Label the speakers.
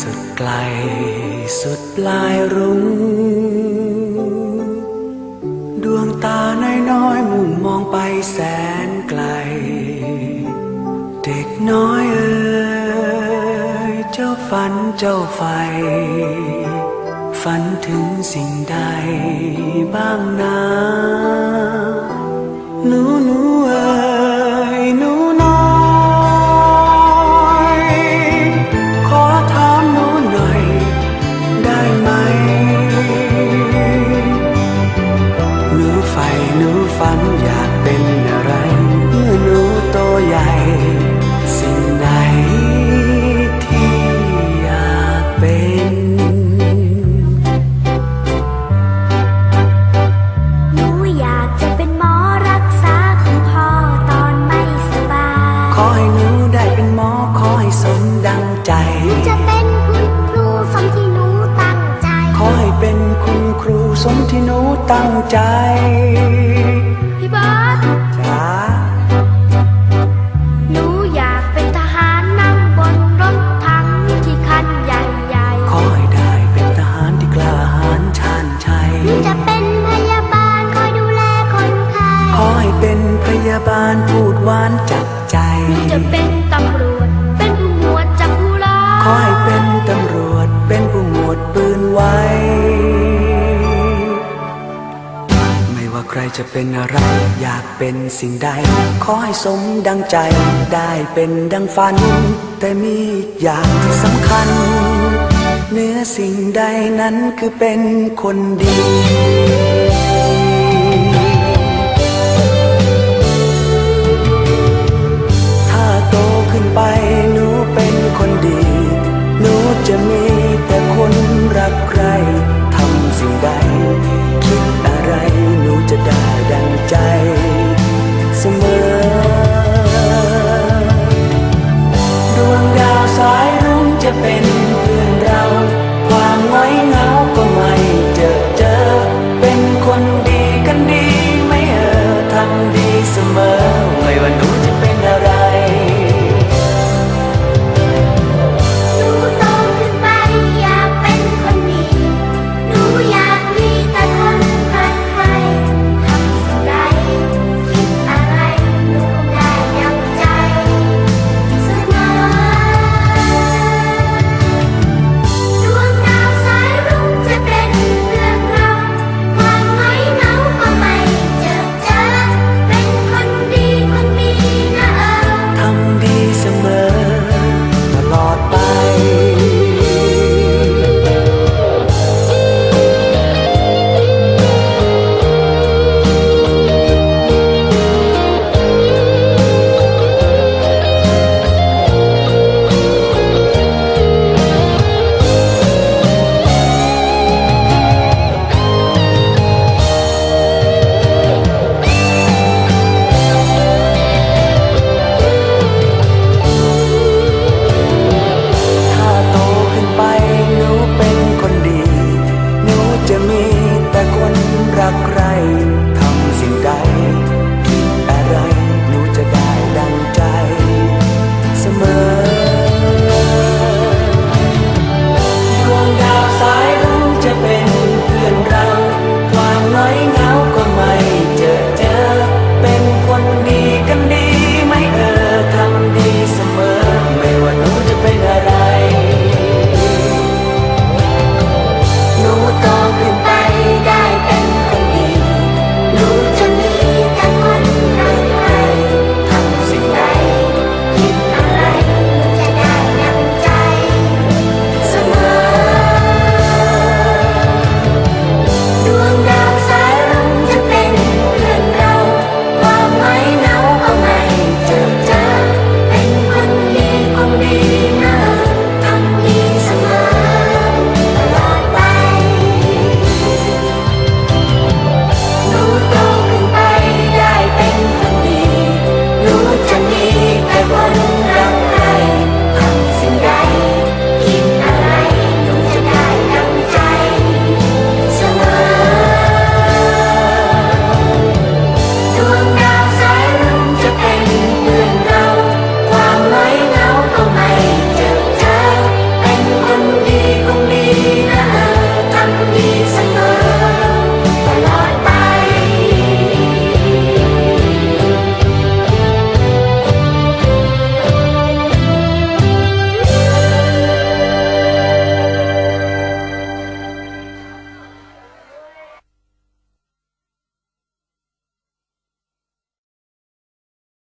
Speaker 1: สุดไกล สุดปลายรุ้งดวงตาน้อยๆมุ่งมองไปแสนไกล เด็กน้อยเอ๋ยเจ้าฝันเจ้าไฟ ฝันถึงสิ่งใดบ้างนา ตั้งใจ จะเป็นอะไร อยากเป็น
Speaker 2: สิ่
Speaker 1: งใด ขอให้สมดังใจ
Speaker 2: ได้เป็นดัง
Speaker 1: ฝัน แต่
Speaker 2: มีอย่างที่สำคัญ
Speaker 1: เนื้
Speaker 2: อ
Speaker 1: สิ่งใดนั้
Speaker 2: นคือเป็นคนดีถ้า
Speaker 1: โตขึ้นไปหนูเป็นคนดี open